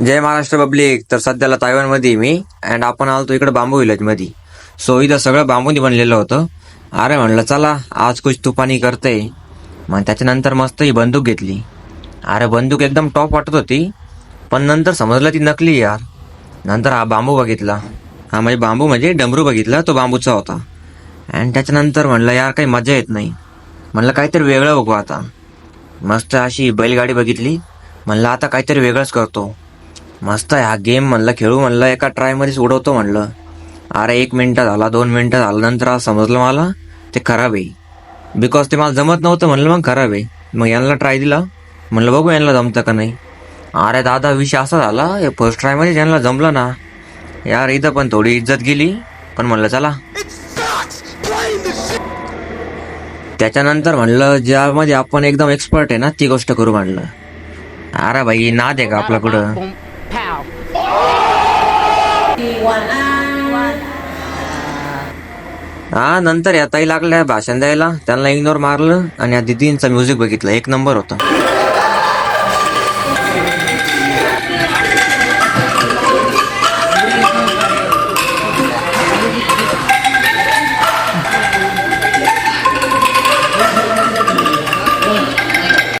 जय Maharashtra public. तर सध्याला तायवानमध्ये मी and आपण आलतो इकडे बांबू विलेजमध्ये. सो इथं सगळं बांबूनी बनलेलं होतं. अरे म्हणलं चला आज कुछ तुपानी करते. मग त्याच्यानंतर मस्त ही बंदूक घेतली. अरे बंदूक एकदम टॉप वाटत होती. पण नंतर समजलं ती नकली यार. नंतर हा बांबू बघितला. हा म्हणजे बांबू म्हणजे डमरू बघितला तो बांबूचा होता. अँड त्याच्यानंतर म्हणलं यार काही मजा येत नाही. म्हणलं काहीतरी वेगळं बघू आता. मस्त अशी बैलगाडी बघितली. म्हणलं आता काहीतरी वेगळंच करतो. मस्त आहे हा गेम म्हणलं खेळू म्हणलं एका ट्रायमध्येच उडवतो म्हणलं. अरे एक मिनटं झाला दोन मिनटं झालं नंतर आज समजलं मला ते खराब आहे. बिकॉज ते मला जमत नव्हतं म्हणलं मग खराब आहे. मग यांना ट्राय दिला. म्हणलं बघू यांना जमतं का नाही. अरे दादा विषय असा झाला फर्स्ट ट्रायमध्ये यांना जमलं ना. यार इथं पण थोडी इज्जत गेली. पण म्हणलं चला. त्याच्यानंतर म्हणलं ज्यामध्ये आपण एकदम एक्सपर्ट आहे ना ती गोष्ट करू म्हणलं. अरे भाई ना दे का आपला कुठं हा नंतर या ताई लागल्या भाषण द्यायला. त्यांना इग्नोर मारलं आणि या दिदींचं म्युझिक बघितलं. एक नंबर होता.